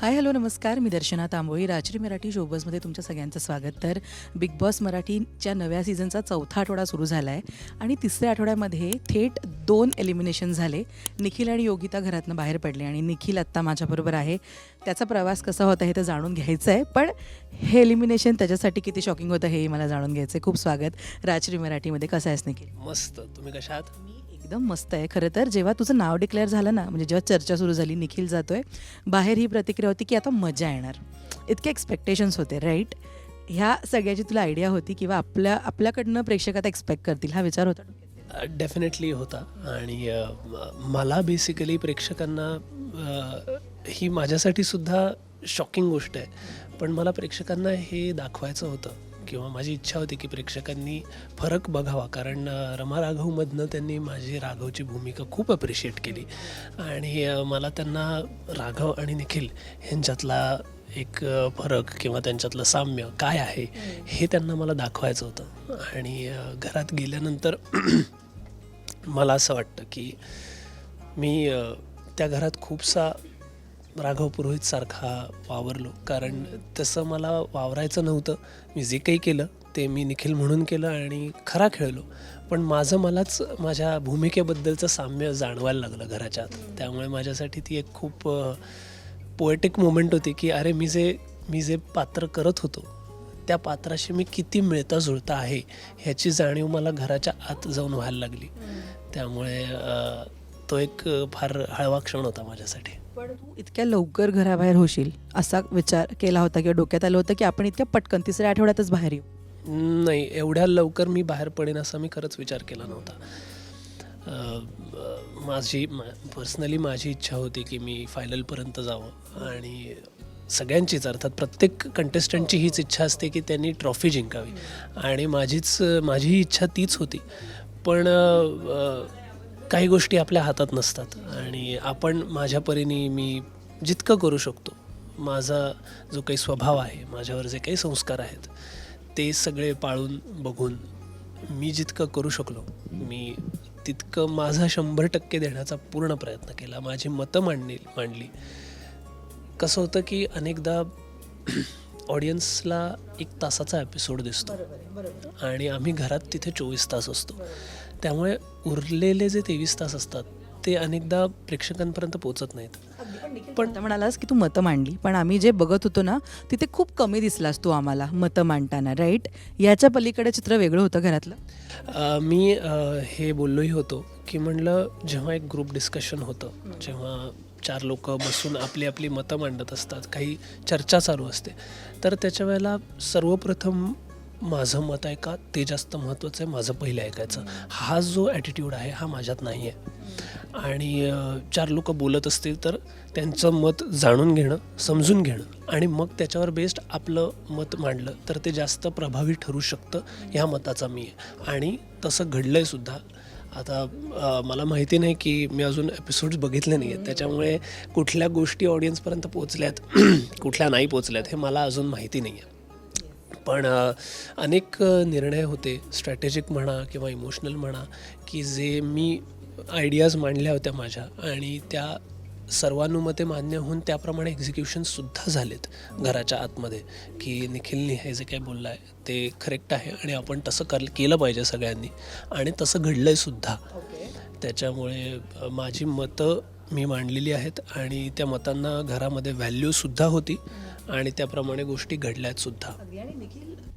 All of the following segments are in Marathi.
हाय हॅलो नमस्कार. मी दर्शना तांबोळी राजश्री मराठी शोबसमध्ये तुमच्या सगळ्यांचं स्वागत. तर बिग बॉस मराठीच्या नव्या सीझनचा चौथा आठवडा सुरू झाला आहे आणि तिसऱ्या आठवड्यामध्ये थेट दोन एलिमिनेशन झाले. निखिल आणि योगिता घरातनं बाहेर पडले आणि निखिल आत्ता माझ्याबरोबर आहे. त्याचा प्रवास कसा होता हे तर जाणून घ्यायचं आहे पण हे एलिमिनेशन त्याच्यासाठी किती शॉकिंग होतं हेही मला जाणून घ्यायचं आहे खूप स्वागत. राजश्री मराठीमध्ये कसं आहेस निखिल? मस्त. तुम्ही कशा आहात? मी एकदम मस्त आहे. खरं तर जेव्हा तुझं नाव डिक्लेअर झालं ना म्हणजे जेव्हा चर्चा सुरू झाली निखिल जातोय बाहेर ही प्रतिक्रिया होती की आता मजा येणार. इतके एक्सपेक्टेशन्स होते राईट ह्या सगळ्याची तुला आयडिया होती किंवा आपल्या आपल्याकडनं प्रेक्षक आता एक्सपेक्ट करतील हा विचार होता डेफिनेटली होता. आणि मला बेसिकली प्रेक्षकांना ही माझ्यासाठी सुद्धा शॉकिंग गोष्ट आहे. पण मला प्रेक्षकांना हे दाखवायचं होतं. किंवा माझी इच्छा होती की प्रेक्षकांनी फरक बघावा. कारण रमा राघवमधनं त्यांनी माझी राघवची भूमिका खूप अप्रिशिएट केली. आणि मला त्यांना राघव आणि निखिल ह्यांच्यातला एक फरक किंवा त्यांच्यातलं साम्य काय आहे हे त्यांना मला दाखवायचं होतं. आणि घरात गेल्यानंतर मला असं वाटतं की मी त्या घरात खूपसा राघव पुरोहितसारखा वावरलो. कारण तसं मला वावरायचं नव्हतं. मी जे काही केलं ते मी निखिल म्हणून केलं आणि खरा खेळलो. पण माझं मलाच माझ्या भूमिकेबद्दलचं साम्य जाणवायला लागलं घराच्या आत. त्यामुळे माझ्यासाठी ती एक खूप पोएटिक मोमेंट होती की अरे मी जे मी जे पात्र करत होतो त्या पात्राशी मी किती मिळता जुळता आहे ह्याची जाणीव मला घराच्या आत जाऊन व्हायला लागली. त्यामुळे तो एक फार हळवा क्षण होता माझ्यासाठी. पण तू इतक्या लवकर घराबाहेर होशील असा विचार केला होता किंवा डोक्यात आलं होतं की आपण इतक्या पटकन तिसऱ्या आठवड्यातच बाहेर येऊ? नाही एवढ्या लवकर मी बाहेर पडेन असा मी खरंच विचार केला नव्हता. माझी पर्सनली माझी इच्छा होती की मी फायनलपर्यंत जावं आणि सगळ्यांचीच अर्थात प्रत्येक कंटेस्टंटची हीच इच्छा असते की त्यांनी ट्रॉफी जिंकावी. आणि माझीच माझीही इच्छा तीच होती. पण काही गोष्टी आपल्या हातात नसतात. आणि आपण माझ्या परीने मी जितकं करू शकतो माझा जो काही स्वभाव आहे माझ्यावर जे काही संस्कार आहेत ते सगळे पाळून बघून मी जितकं करू शकलो मी तितकं माझा शंभर टक्के देण्याचा पूर्ण प्रयत्न केला. माझी मतं मांडली मांडली. कसं होतं की अनेकदा ऑडियन्सला एक तासाचा एपिसोड दिसतो. आणि आम्ही घरात तिथे चोवीस तास असतो. त्यामुळे उरलेले जे तेवीस तास असतात ते अनेकदा प्रेक्षकांपर्यंत पोचत नाहीत. पण म्हणालास की तू मतं मांडली पण आम्ही जे बघत होतो ना तिथे खूप कमी दिसलास तू आम्हाला मतं मांडताना राईट याच्या पलीकडे चित्र वेगळं होतं घरातलं? मी हे बोललोही होतो की म्हणलं जेव्हा एक ग्रुप डिस्कशन होतं जेव्हा चार लोक बसून आपली आपली मतं मांडत असतात काही चर्चा चालू असते तर त्याच्या वेळेला सर्वप्रथम माझं मत आहे का? ते जास्त महत्त्वाचं आहे माझं पहिलं ऐकायचं. हा जो ॲटिट्यूड आहे हा माझ्यात नाही आहे. आणि चार लोक बोलत असतील तर त्यांचं मत जाणून घेणं समजून घेणं आणि मग त्याच्यावर बेस्ड आपलं मत मांडलं तर ते जास्त प्रभावी ठरू शकतं ह्या मताचा मी आहे. आणि तसं घडलं आहे सुद्धा. आता मला माहिती नाही की मी अजून एपिसोड्स बघितले नाही आहेत त्याच्यामुळे कुठल्या गोष्टी ऑडियन्सपर्यंत पोचल्यात कुठल्या नाही पोचल्यात हे मला अजून माहिती नाही आहे पण अनेक निर्णय होते. स्ट्रॅटेजिक म्हणा किंवा इमोशनल म्हणा की जे मी आयडियाज मांडल्या होत्या माझ्या आणि त्या सर्वानुमते मान्य होऊन त्याप्रमाणे एक्झिक्युशनसुद्धा झालेत घराच्या आतमध्ये की निखिलनी हे जे काही बोललं आहे ते करेक्ट आहे आणि आपण तसं कर केलं पाहिजे सगळ्यांनी आणि तसं घडलं आहे सुद्धा त्याच्यामुळे माझी मतं मी मांडलेली आहेत आणि त्या मतांना घरामध्ये व्हॅल्यूसुद्धा होती. आणि त्याप्रमाणे गोष्टी घडल्यात सुद्धा.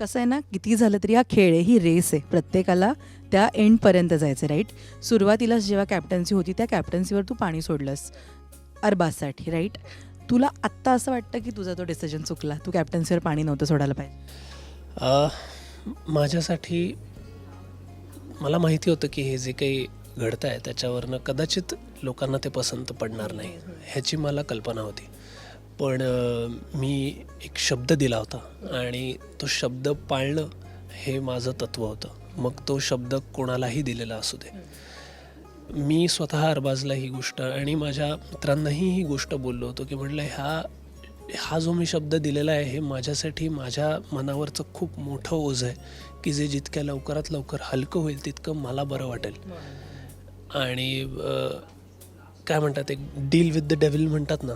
कसं आहे ना किती झालं तरी हा खेळ आहे ही रेस आहे. प्रत्येकाला त्या एंडपर्यंत जायचं राईट सुरुवातीला जेव्हा कॅप्टन्सी होती त्या कॅप्टन्सीवर तू पाणी सोडलंस. अरबाजसाठी राईट तुला आत्ता असं वाटतं की तुझा तो डिसिजन चुकला? तू कॅप्टन्सीवर पाणी नव्हतं सोडायला पाहिजे. माझ्यासाठी मला माहिती होतं की हे जे काही घडतं आहे त्याच्यावरनं कदाचित लोकांना ते पसंत पडणार नाही. ह्याची मला कल्पना होती. पण मी एक शब्द दिला होता आणि तो शब्द पाळणं हे माझं तत्त्व होतं. मग तो शब्द कोणालाही दिलेला असू दे. मी स्वतः अरबाजला ही गोष्ट आणि माझ्या मित्रांनाही ही गोष्ट बोललो होतो की म्हटलं ह्या हा जो मी शब्द दिलेला आहे हे माझ्यासाठी माझ्या मनावरचं खूप मोठं ओझ आहे की जे जितक्या लवकरात लवकर हलकं होईल तितकं मला बरं वाटेल. आणि काय म्हणतात एक डील विथ द डेव्हिल म्हणतात ना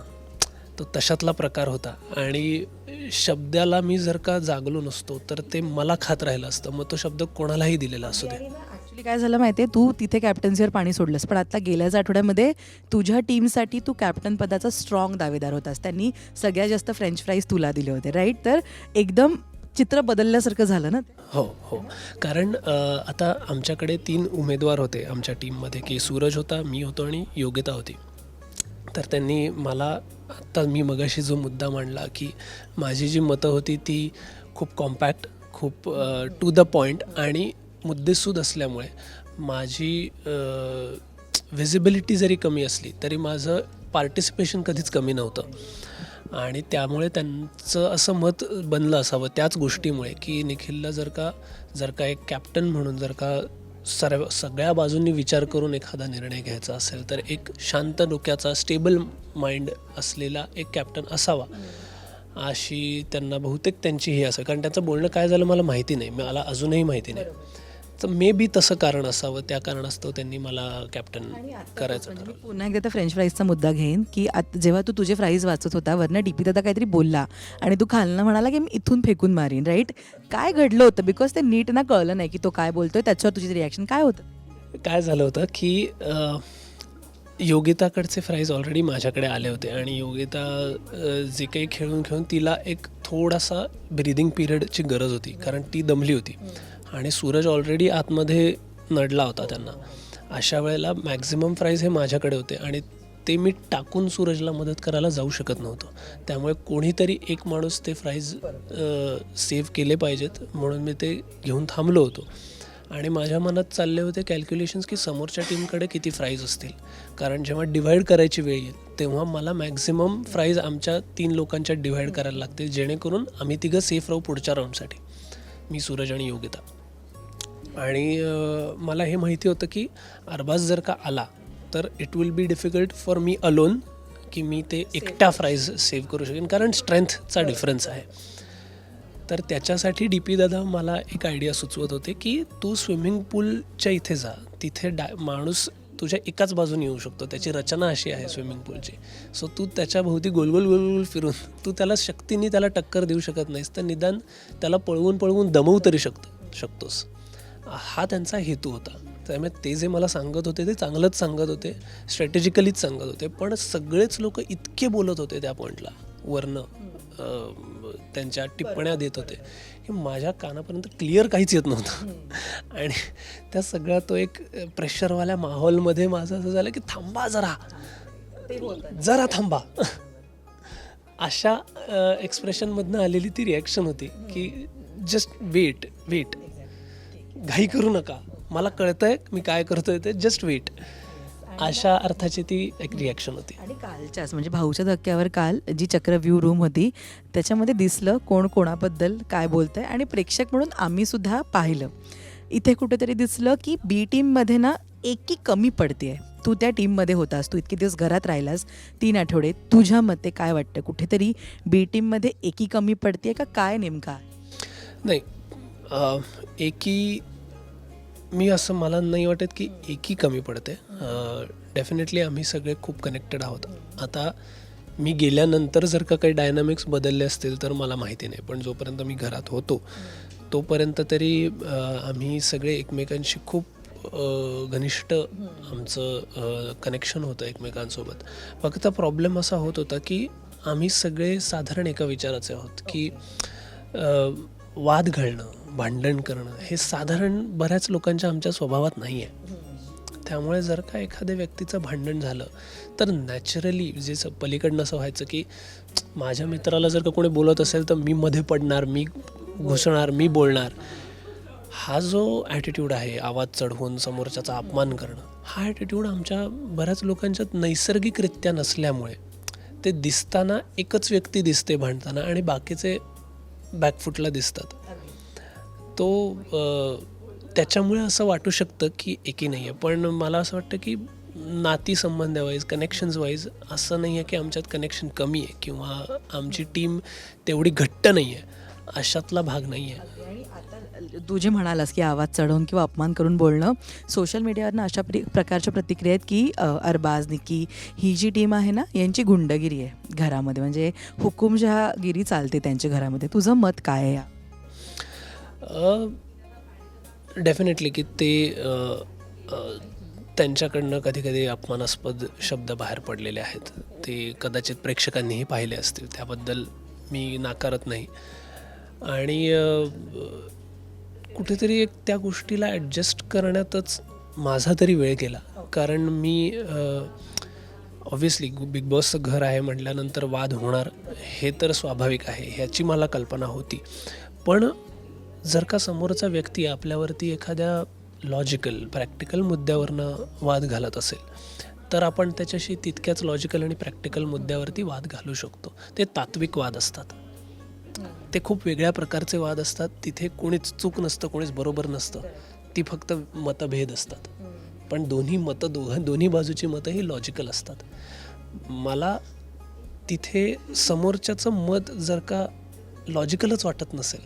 तो तशातला प्रकार होता. आणि शब्दाला मी जर का जागलो नसतो तर ते मला खात राहिलं असतं. मग तो शब्द कोणालाही दिलेला असू दे. ॲक्च्युली काय झालं माहिती आहे तू तिथे कॅप्टन्सीवर पाणी सोडलंस. पण आता गेल्याच आठवड्यामध्ये तुझ्या टीमसाठी तू कॅप्टन पदाचा स्ट्रॉंग दावेदार होतास. त्यांनी सगळ्यात जास्त फ्रेंच फ्राईज तुला दिले होते राईट तर एकदम चित्र बदलल्यासारखं झालं ना हो हो. कारण आता आमच्याकडे तीन उमेदवार होते आमच्या टीममध्ये की सूरज होता मी होतो आणि योगिता होती. तर त्यांनी मला आत्ता मी मगाशी जो मुद्दा मांडला की माझी जी मतं होती ती खूप कॉम्पॅक्ट खूप टू द पॉईंट आणि मुद्देसूद असल्यामुळे माझी व्हिजिबिलिटी जरी कमी असली तरी माझं पार्टिसिपेशन कधीच कमी नव्हतं. आणि त्यामुळे त्यांचं असं मत बनलं असावं त्याच गोष्टीमुळे की निखिलला जर का जर का एक कॅप्टन म्हणून जर का सर्व सगळ्या बाजूंनी विचार करून एखादा निर्णय घ्यायचा असेल तर एक शांत डोक्याचा स्टेबल माइंड असलेला एक कॅप्टन असावा. अशी त्यांना बहुतेक त्यांची ही असेल. कारण त्यांचं बोलणं काय झालं मला माहिती नाही. मला अजूनही माहिती नाही. तर मे बी तसं कारण असावं त्या कारणास्तव त्यांनी मला कॅप्टन करायचं म्हणजे मी ठरवलं. पुन्हा एकदा त्या फ्रेंच फ्राईजचा मुद्दा घेईन की आत जेव्हा तू तुझे फ्राईज वाचत होता वरनं डीपी दादा काहीतरी बोलला आणि तू खालनं म्हणाला की मी इथून फेकून मारीन राईट काय घडलं होतं? बिकॉज ते नीट ना कळलं नाही की तो काय बोलतोय त्याच्यावर तुझी रिॲक्शन काय होतं? काय झालं होतं की अ, योगिताकडचे फ्राईज ऑलरेडी माझ्याकडे आले होते आणि योगिता अ, जे काही खेळून खेळून तिला एक थोडासा ब्रिदिंग पिरियडची गरज होती कारण ती दमली होती. आणि सूरज ऑलरेडी आतमध्ये नडला होता त्यांना. अशा वेळेला मॅक्झिमम प्राईज हे माझ्याकडे होते आणि ते मी टाकून सूरजला मदत करायला जाऊ शकत नव्हतो. त्यामुळे कोणीतरी एक माणूस ते फ्राईज सेव्ह केले पाहिजेत म्हणून मी ते घेऊन थांबलो होतो. आणि माझ्या मनात चालले होते कॅल्क्युलेशन्स की समोरच्या टीमकडे किती फ्राईज असतील. कारण जेव्हा डिव्हाइड करायची वेळ येईल तेव्हा मला मॅक्झिमम फ्राईज आमच्या तीन लोकांच्या डिव्हाइड करायला लागतील जेणेकरून आम्ही तिघं सेफ राहू पुढच्या राऊंडसाठी मी सूरज आणि योगिता. आणि मला हे माहिती होतं की अरबाज जर का आला तर it will be difficult for me alone की मी ते एकटा फ्राईज सेव्ह करू शकेन. कारण स्ट्रेंथचा डिफरन्स आहे. तर त्याच्यासाठी डी पी दादा मला एक आयडिया सुचवत होते की तू स्विमिंग पूलच्या इथे जा. तिथे डा माणूस तुझ्या एकाच बाजूने येऊ शकतो. त्याची रचना अशी आहे स्विमिंग पूलची सो तू त्याच्या भोवती गोलगोल गोलगोल फिरून तू त्याला शक्तीने त्याला टक्कर देऊ शकत नाहीस. तर निदान त्याला पळवून पळवून दमवू तरी शकतो शकतोस. हा त्यांचा हेतू होता. त्यामुळे ते जे मला सांगत होते ते चांगलंच सांगत होते स्ट्रॅटेजिकलीच सांगत होते. पण सगळेच लोक इतके बोलत होते त्या पॉईंटला वरनं त्यांच्या टिप्पण्या देत होते. की माझ्या कानापर्यंत क्लिअर काहीच येत नव्हतं. आणि त्या सगळ्या तो एक प्रेशरवाल्या माहोलमध्ये माझं असं झालं की थांबा जरा. जरा थांबा. अशा एक्सप्रेशनमधनं आलेली ती रिॲक्शन होती की जस्ट वेट वेट घाई करू नका. मला कळतंय मी काय करतोय ते जस्ट वेट अशा अर्थाची ती एक रिॲक्शन होती. आणि कालच्याच म्हणजे भाऊच्या धक्क्यावर काल जी चक्रव्यूह रूम होती त्याच्यामध्ये दिसलं कोण कोणाबद्दल काय बोलतंय. आणि प्रेक्षक म्हणून आम्ही सुद्धा पाहिलं. इथे कुठेतरी दिसलं की बी टीममध्ये ना एकी कमी पडते तू त्या टीममध्ये होतास तू इतके दिवस घरात राहिलास तीन आठवडे तुझ्या मते काय वाटतं? कुठेतरी बी टीममध्ये एकी कमी पडते का काय नेमका? नाही एकी मी असं मला नाही वाटत की एकी कमी पडते. डेफिनेटली आम्ही सगळे खूप कनेक्टेड आहोत. आता मी गेल्यानंतर जर का काही डायनामिक्स बदलले असतील तर मला माहिती नाही. पण जोपर्यंत मी घरात होतो तोपर्यंत तरी आम्ही सगळे एकमेकांशी खूप घनिष्ठ आमचं कनेक्शन होतं एकमेकांसोबत. फक्त प्रॉब्लेम असा होत होता की आम्ही सगळे साधारण एका विचाराचे आहोत की वाद घालणं भांडण करणं हे साधारण बऱ्याच लोकांच्या आमच्या स्वभावात नाही आहे त्यामुळे जर का एखाद्या व्यक्तीचं भांडण झालं तर नॅचरली जे पलीकडनं असं व्हायचं की माझ्या मित्राला जर का कोणी बोलत असेल तर मी मध्ये पडणार मी घुसणार मी बोलणार. हा जो ॲटिट्यूड आहे आवाज चढवून समोरच्याचा अपमान करणं हा ॲटिट्यूड आमच्या बऱ्याच लोकांच्यात नैसर्गिकरित्या नसल्यामुळे ते दिसताना एकच व्यक्ती दिसते भांडताना आणि बाकीचे बॅकफुटला दिसतात. तो त्याच्यामुळे असं वाटू शकतं की एकी नाही आहे पण मला असं वाटतं की नाती संबंधावाईज कनेक्शन्स वाईज असं नाही आहे की आमच्यात कनेक्शन कमी आहे किंवा आमची टीम तेवढी घट्ट नाही आहे अशातला भाग नाही आहे तू जे म्हणालास की आवाज चढवून किंवा अपमान करून बोलणं सोशल मीडियावरनं अशा प्रि प्रकारच्या प्रतिक्रिया आहेत की अरबाज निकी ही जी टीम आहे ना यांची गुंडगिरी आहे घरामध्ये. म्हणजे हुकुमशहागिरी चालते त्यांच्या घरामध्ये. तुझं मत काय आहे या? डेफिनेटली की ते त्यांच्याकडनं कधी कधी अपमानास्पद शब्द बाहेर पडलेले आहेत. ते कदाचित प्रेक्षकांनीही पाहिले असतील. त्याबद्दल मी नाकारत नाही. आणि कुठेतरी एक त्या गोष्टीला ॲडजस्ट करण्यातच माझा तरी वेळ गेला. कारण मी ऑब्व्हियसली बिग बॉसचं घर आहे म्हटल्यानंतर वाद होणार हे तर स्वाभाविक आहे ह्याची मला कल्पना होती. पण जर का समोरचा व्यक्ती आपल्यावरती एखाद्या लॉजिकल प्रॅक्टिकल मुद्द्यावरनं वाद घालत असेल तर आपण त्याच्याशी तितक्याच लॉजिकल आणि प्रॅक्टिकल मुद्द्यावरती वाद घालू शकतो. ते तात्विक वाद असतात. ते खूप वेगळ्या प्रकारचे वाद असतात. तिथे कोणीच चूक नसतं कोणीच बरोबर नसतं. ती फक्त मतभेद असतात. पण दोन्ही मतं दोघं दोन्ही बाजूची मतं ही लॉजिकल असतात. मला तिथे समोरच्याचं मत जर का लॉजिकलच वाटत नसेल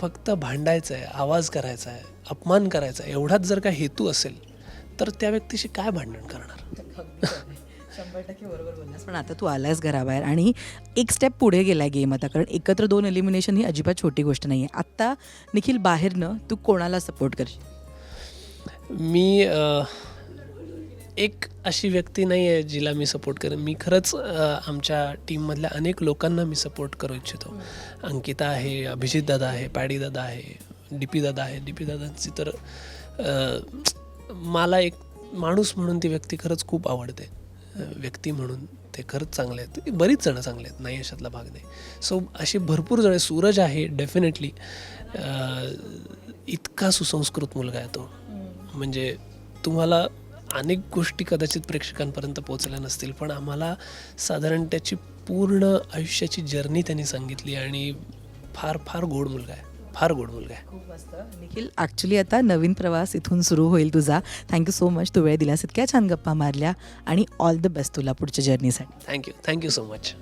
फक्त भांडायचं आहे आवाज करायचा आहे अपमान करायचा आहे एवढाच जर का हेतू असेल तर त्या व्यक्तीशी काय भांडण करणार? शंभर टक्के बरोबर बोललास. पण आता तू आलायस घराबाहेर आणि एक स्टेप पुढे गेलाय गेम आता. कारण एकत्र दोन एलिमिनेशन ही अजिबात छोटी गोष्ट नाही आहे आत्ता निखिल बाहेरनं तू कोणाला सपोर्ट करशील? मी एक अशी व्यक्ती नाही आहे जिला मी सपोर्ट करेन. मी खरंच आमच्या टीममधल्या अनेक लोकांना मी सपोर्ट करू इच्छितो. अंकिता आहे अभिजित दादा आहे पॅडी दादा आहे डी पी दादा आहे. डी पी दादांची तर मला एक माणूस म्हणून ती व्यक्ती खरंच खूप आवडते. व्यक्ती म्हणून ते खरंच चांगले आहेत. बरीच जणं चांगले आहेत. नाही अशातला भाग नाही. सो अशी भरपूर जण सूरज आहे डेफिनेटली इतका सुसंस्कृत मुलगा आहे तो. म्हणजे तुम्हाला अनेक गोष्टी कदाचित प्रेक्षकांपर्यंत पोहोचल्या नसतील पण आम्हाला साधारण त्याची पूर्ण आयुष्याची जर्नी त्यांनी सांगितली आणि फार फार गोड मुलगा आहे. फार गोड मुलगा आहे. खूप मस्त. निखिल ॲक्च्युली आता नवीन प्रवास इथून सुरू होईल तुझा. थँक्यू सो मच तू वेळ दिलास इतक्या छान गप्पा मारल्या. आणि ऑल द बेस्ट तुला पुढच्या जर्नीसाठी thank you thank you so much